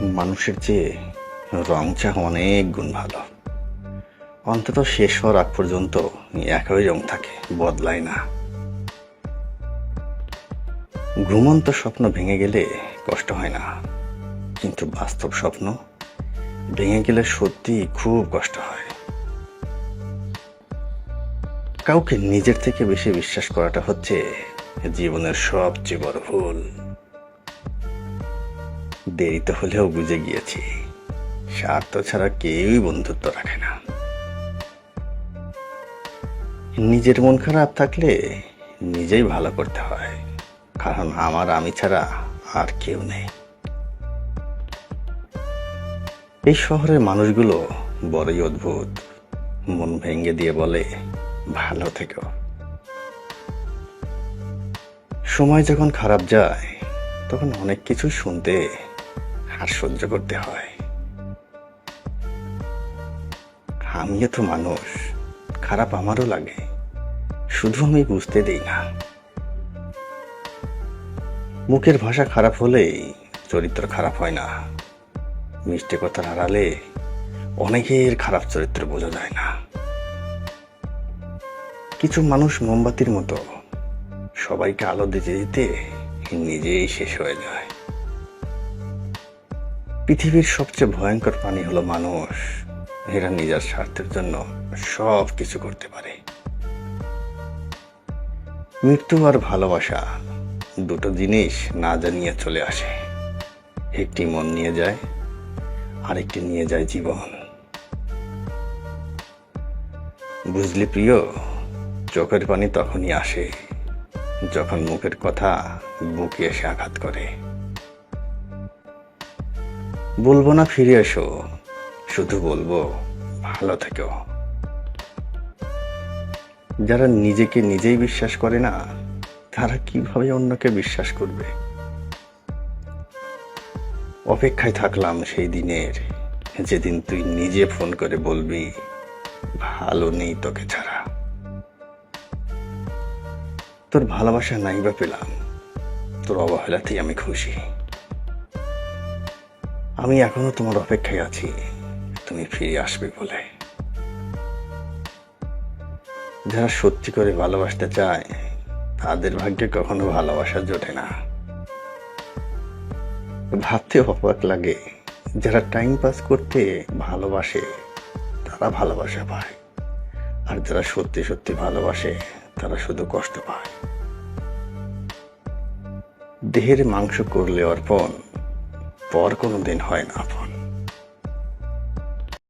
মানুষের চেয়ে রং চা অনেক গুণ ভালো। অন্তত শেষ হওয়ার আগ পর্যন্ত একই রং থাকে বদলায় না। ঘুমন্ত স্বপ্ন ভেঙে গেলে কষ্ট হয় না। কিন্তু বাস্তব স্বপ্ন ভেঙে গেলে সত্যি খুব কষ্ট হয়। কাউকে নিজের থেকে বেশি বিশ্বাস করাটা হচ্ছে জীবনের সবচেয়ে বড় ভুল। দেরিতে হলেও বুঝে গিয়েছি। স্বার্থ ছাড়া কেউই বন্ধুত্ব রাখে না। নিজের মন খারাপ থাকলে নিজেই ভালো করতে হয়। কারণ আমার আমি ছাড়া আর কেউ নেই। এই শহরের মানুষগুলো বড়ই অদ্ভুত। মন ভেঙে দিয়ে বলে, ভালো থেকো। সময় যখন খারাপ যায়, তখন অনেক কিছু শুনতে আর সহ্য করতে হয়। আমিও তো মানুষ, খারাপ আমারও লাগে, শুধু আমি বুঝতে দিই না। মুখের ভাষা খারাপ হলেই চরিত্র খারাপ হয় না। মিষ্টি কথার আড়ালে অনেকের খারাপ চরিত্র বোঝা যায় না। কিছু মানুষ মোমবাতির মতো সবাইকে আলো দিতে দিতে নিজেই শেষ হয়ে যায়। পৃথিবীর সবচেয়ে ভয়ঙ্কর প্রাণী হলো মানুষ। এরা নিজের স্বার্থের জন্য সব কিছু করতে পারে। মৃত্যু আর ভালোবাসা দুটো জিনিস না জানিয়ে চলে আসে। একটি মন নিয়ে যায়, আরেকটি নিয়ে যায় জীবন। বুঝলি প্রিয়, চোখের পানি তখনই আসে যখন মুখের কথা বুকে এসে আঘাত করে। বলব না, ফিরে এসো। শুধু বলব, ভালো থেকো। যারা নিজেকে নিজেই বিশ্বাস করে না, তারা কীভাবে অন্যকে বিশ্বাস করবে? অপেক্ষায় থাকলাম সেই দিনের, যেদিন তুই নিজে ফোন করে বলবি, ভালো নেই তোকে ছাড়া। তোর ভালোবাসা নাই বা পেলাম, তোর অবহেলাতেই আমি খুশি। আমি এখনও তোমার অপেক্ষায় আছি। তুমি ফিরে আসবে বলে। যারা সত্যি করে ভালোবাসতে চায়, তাদের ভাগ্যে কখনো ভালোবাসা জোটে না। ভাবতে অবাক লাগে, যারা টাইম পাস করতে ভালোবাসে, তারা ভালোবাসা পায়। আর যারা সত্যি সত্যি ভালোবাসে, তারা শুধু কষ্ট পায়। দেহের মাংস করলে অর্পণ পর কোনো দিন হয় না আপন